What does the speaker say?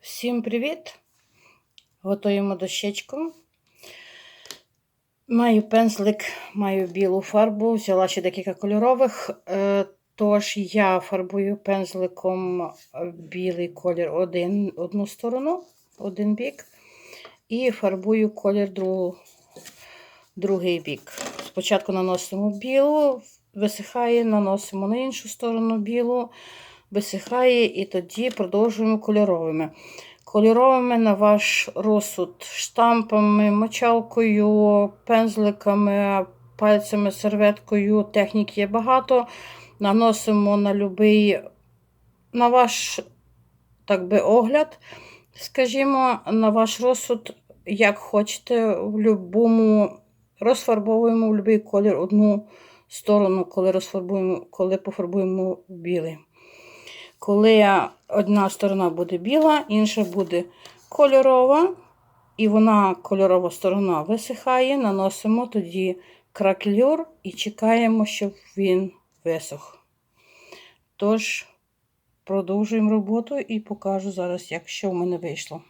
Всім привіт! Готуємо дощечку. Маю пензлик, маю білу фарбу, взяла ще декілька кольорових. Е, Тож я фарбую пензликом білий колір один, одну сторону, один бік, і фарбую колір другу, другий бік. Спочатку наносимо білу, висихає, наносимо на іншу сторону білу, висихає, і тоді продовжуємо кольоровими. Кольоровими на ваш розсуд штампами, мочалкою, пензликами, пальцями, серветкою. Технік є багато. Наносимо на любий, на ваш так би, огляд, скажімо, на ваш розсуд, як хочете, в будь-якому розфарбовуємо в будь-який колір одну сторону, коли розфарбуємо, коли пофарбуємо білий. Коли одна сторона буде біла, інша буде кольорова, і вона кольорова сторона висихає, наносимо тоді краклюр і чекаємо, щоб він висох. Тож, продовжуємо роботу і покажу зараз, як що в мене вийшло.